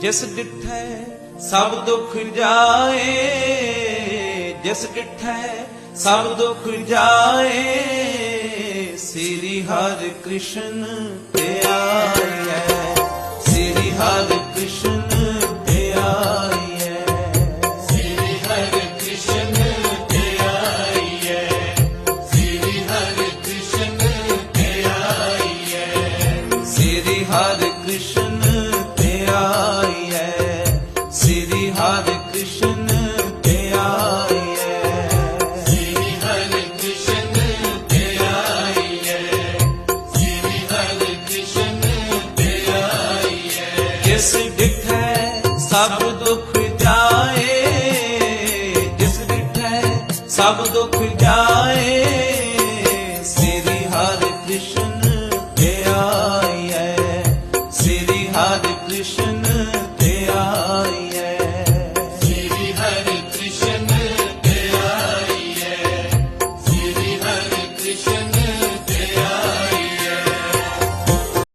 ਜਿਸ ਡਿਠੈ ਸਭ ਦੁੱਖ ਜਾਏ, ਜਿਸ ਡਿਠੈ ਸਭ ਦੁੱਖ ਜਾਏ, ਸ੍ਰੀ ਹਰਿ ਕ੍ਰਿਸ਼ਨ ਧਿਆਇਐ ਸ੍ਰੀ ਹਰਿ ਕ੍ਰਿਸ਼ਨ ਧਿਆਇਐ ਸ੍ਰੀ ਹਰਿ ਕ੍ਰਿਸ਼ਨ ਧਿਆਈਐ ਸ੍ਰੀ ਜਿਸ ਦਿਖੈ ਸਭ ਦੁੱਖ ਜਾਏ ਜਿਸ ਦਿਖੈ ਸਭ ਦੁੱਖ ਜਾਏ ਸ੍ਰੀ ਹਰਿ ਕ੍ਰਿਸ਼ਨ ਤੇ ਆਈਐ ਸ੍ਰੀ ਹਰਿ ਕ੍ਰਿਸ਼ਨ